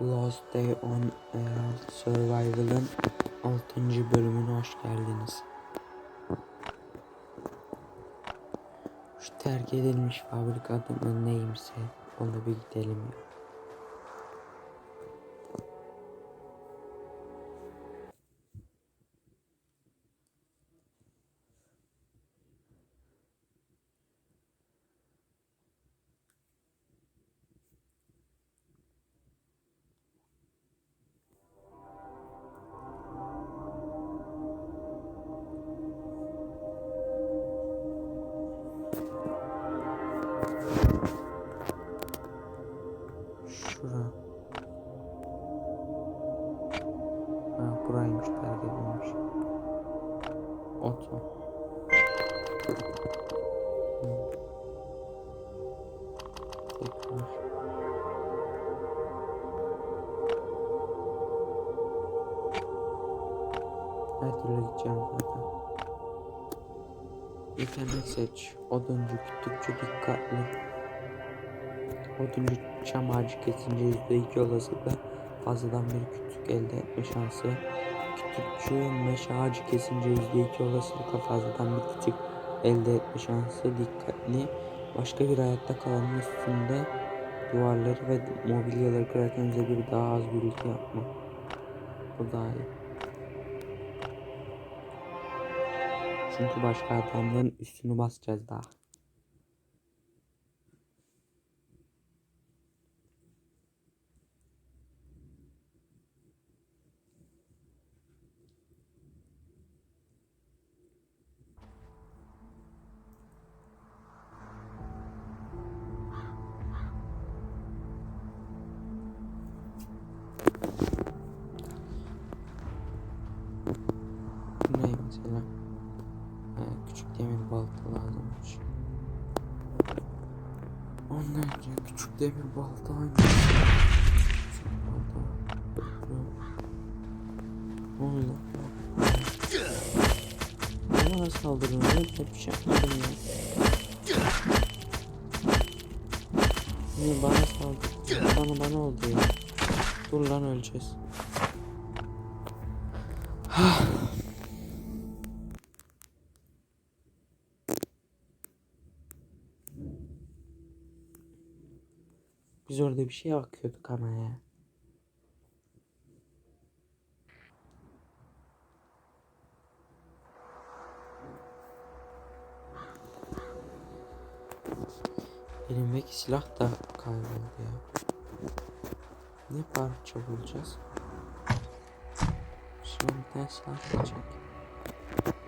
Last Day on Earth Survival'ın 6. bölümüne hoş geldiniz. Şu terk edilmiş fabrikanın neyimse ona bir gidelim ya. Buraymış terk edilmiş. Oto. Tekrar. Her türlü gideceğim zaten. İnternet seç. Oduncu, kütükçü, dikkatli. Oduncu çam ağacı kesince %2 olasılıkla fazladan bir kütük elde etme şansı. Kütükçü meşe ağacı kesince %2 olasılıkla fazladan bir kütük elde etme şansı. Dikkatli. Başka bir hayatta kalanın üstünde duvarları ve mobilyaları kırarken bize bir daha az gürültü yapma. Bu daha iyi. Çünkü başka adamların üstünü basacağız daha. Balta lazımmış. Ondan önce küçük demir balta hangisi? Küçük balta. Ne oldu? Bana şey. Niye bana saldırdı? Bana bana oldu ya. Dur lan öleceğiz. Bir şey bakıyorduk ama ya. Elimdeki silah da kayboldu ya. Ne parça bulacağız? Şimdi bir tane silah gelecek.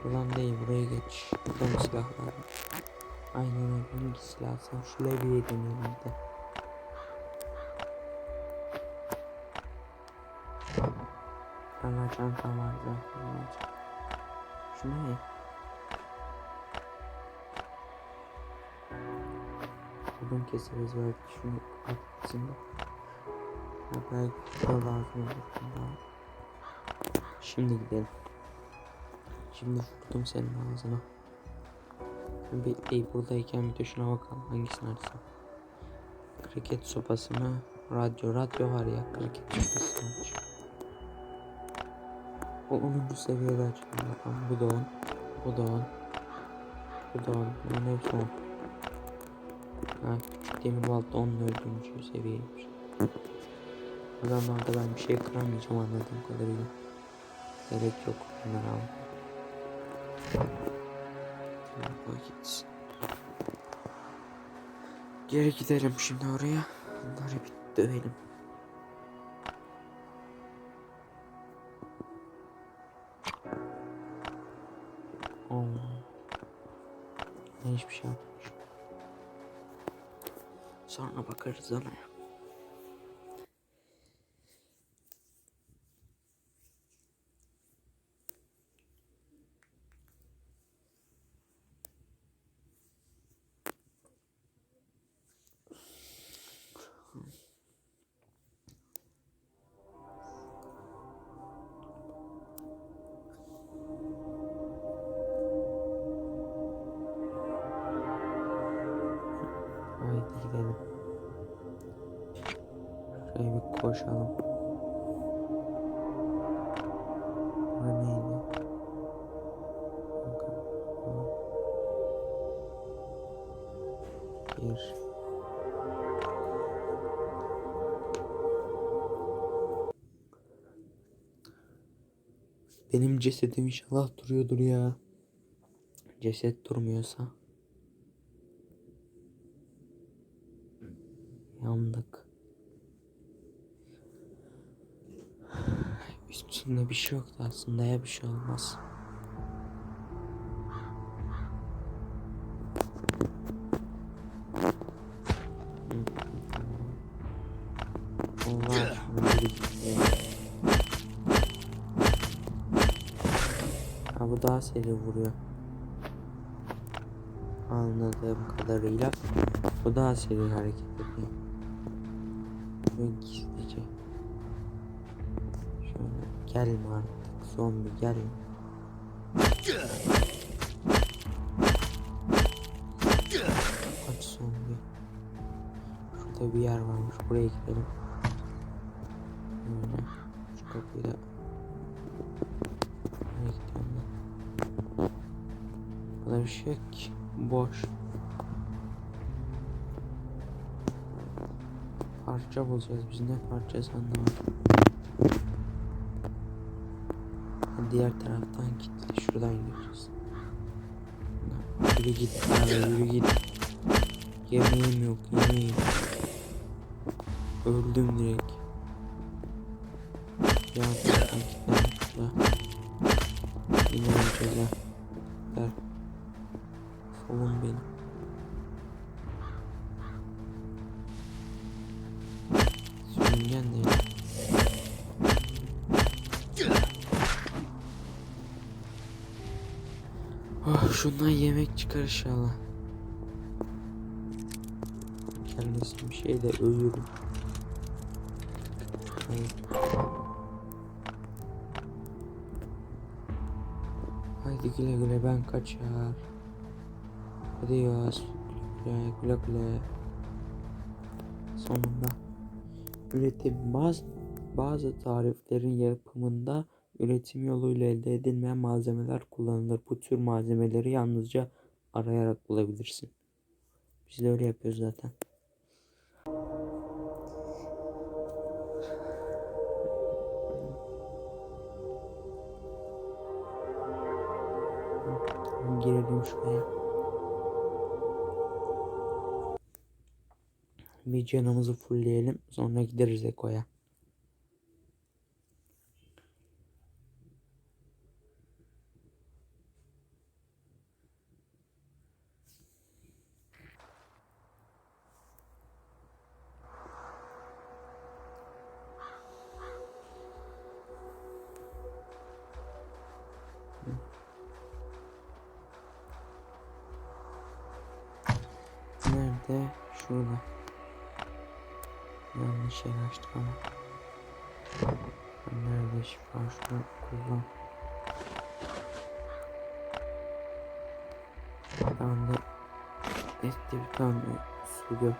Buradan değil buraya geç. Buradan silah var. Aynen öyle. Hangi silah alsam şu levyeyi deneyelim bir de. Bana çantam var zaten. Şu ne? Odun keseriz belki şunu atsın da. Belki de lazım olur daha. Şimdi gidelim. Şimdi vurdum senin ağzına. Sen bekleyip buradayken bir de şuna bakalım hangisini açsam. Kriket sopası mı? Radyo. Radyo var ya kriket sopasını aç. O 10. seviyede bakalım. Bu da 10. Bu da 10. Bu da 10. Bunların hepsi 10. Ha, küçük demir balta 14. seviyeymiş. Adamlarda ben bir şey kıramayacağım anladığım kadarıyla. Gerek yok bunları al. Geri gidelim şimdi oraya. Bunları bir dövelim. Allah. Ben hiçbir şey yapmamışım. Sonra bakarız ona. Haydi koşalım. Benim cesedim inşallah duruyordur ya. Ceset durmuyorsa. Yandık. Üstünde bir şey yoktu aslında ya bir şey olmaz. Ha bu daha seri vuruyor. Anladığım kadarıyla bu daha seri hareket ediyor. Ve gizlice. Gelme artık zombi gelme. Kaç zombi. Şurada bir yer varmış buraya gidelim. Böyle şu kapıyı da Nereye gidiyorum ben? Burada bir şey ki. Boş. Parça bulacağız biz ne parçası anlamadım. Diğer taraftan kilitli şuradan gireceğiz. Yürü git abi yürü git. Yemeğim yok yemeğim. Öldüm direkt. Ya taraftan kilitlendim şurada. Yine öleceğiz ha. Ver. Solun benim. Şundan yemek çıkar inşallah. Gelmesin bir şey de. Hayır. Haydi güle güle ben kaçar. Adios. Güle güle güle. Sonunda üretim bazı, bazı tariflerin yapımında üretim yoluyla elde edilmeyen malzemeler kullanılır. Bu tür malzemeleri yalnızca arayarak bulabilirsin. Biz de öyle yapıyoruz zaten. Girelim şuraya. Bir canımızı fullleyelim. Sonra gideriz Eko'ya. Nerede? Şurada. Yanlış yer açtık ama. Nerede şifa şunu kullan. Ben de eski bir tane su gör.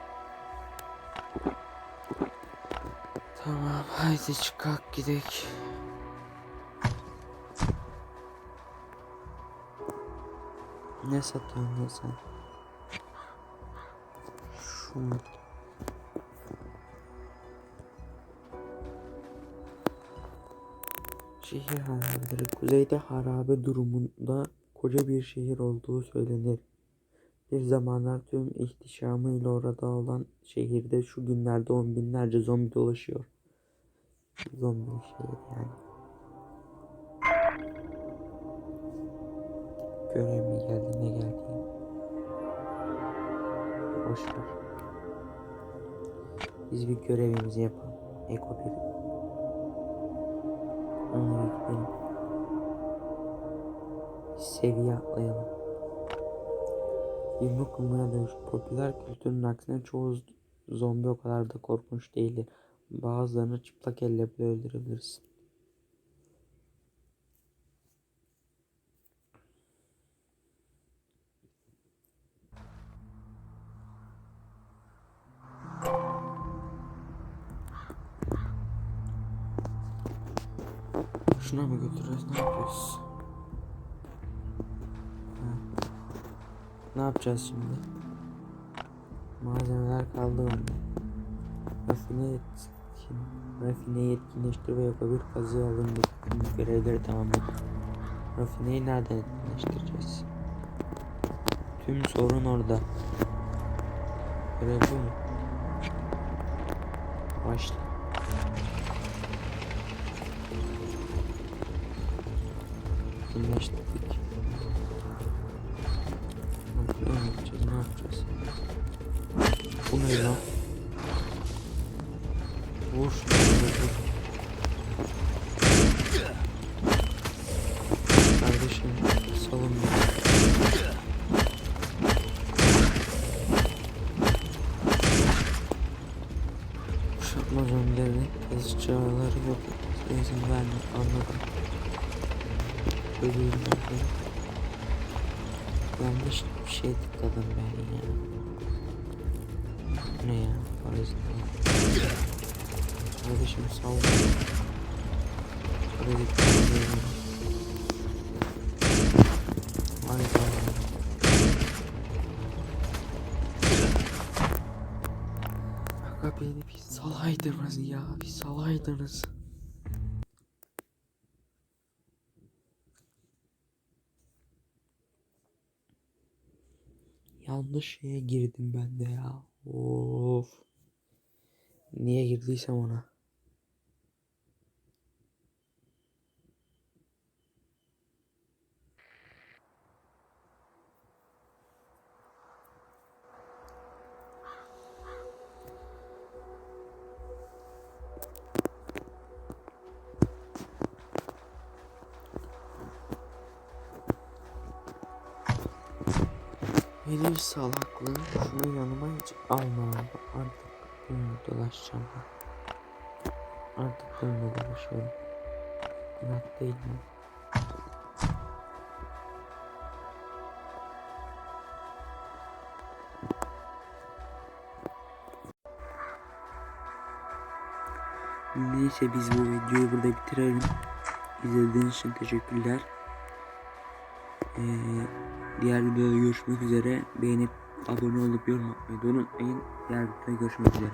Tamam haydi çıkak gidek. Ne satıyorsun sen? Şehir harabeleri kuzeyde harabe durumunda koca bir şehir olduğu söylenir. Bir zamanlar tüm ihtişamıyla orada olan şehirde şu günlerde on binlerce zombi dolaşıyor. Zombi şehir yani. Görev mi geldi ne geldi? Boş ver. Biz bir görevimizi yapalım. Eko bir. Onlara gidelim. Seviye atlayalım. Yumruk yumruğa dövüş. Popüler kültürün aksine çoğu zombi o kadar da korkunç değildir. Bazılarını çıplak elle bile öldürebilirsin. Boşuna mı götürüyoruz? Ne yapıyoruz? Ha. Ne yapacağız şimdi? Malzemeler kaldı bende. Rafine yetkin, rafine yetkinleştir ve yapabilir kazı alındı. Tüm görevleri tamamladık. Rafineyi nereden etkinleştireceğiz? Tüm sorun orada. Görev bu mu? Başla. Etkinleştirdik. Rafine mi yapacağız? Ne yapacağız? Bu ne lan? Vur. Kardeşim salın beni. Kuşatma zombilerini kazı çağrıları yok. İzin verme anladım. Ölüyorum ben. Yanlış bir şey tıkladım ben ya. Ne ya? Mi? Kardeşim beni. Parazit mi? Ay Allah. Aga beni bir salaydınız ya. Bir salaydınız. Yanlış şeye girdim ben de ya. Of. Niye girdiysem ona. Benim salaklığım şunu yanıma hiç almam. Artık bununla dolaşacağım. ben. Artık bununla dolaşıyorum. İnat değil mi? Neyse biz bu videoyu burada bitirelim. İzlediğiniz için teşekkürler. Ee, diğer videoda görüşmek üzere. Beğenip abone olup yorum atmayı unutmayın. Diğer videoda görüşmek üzere.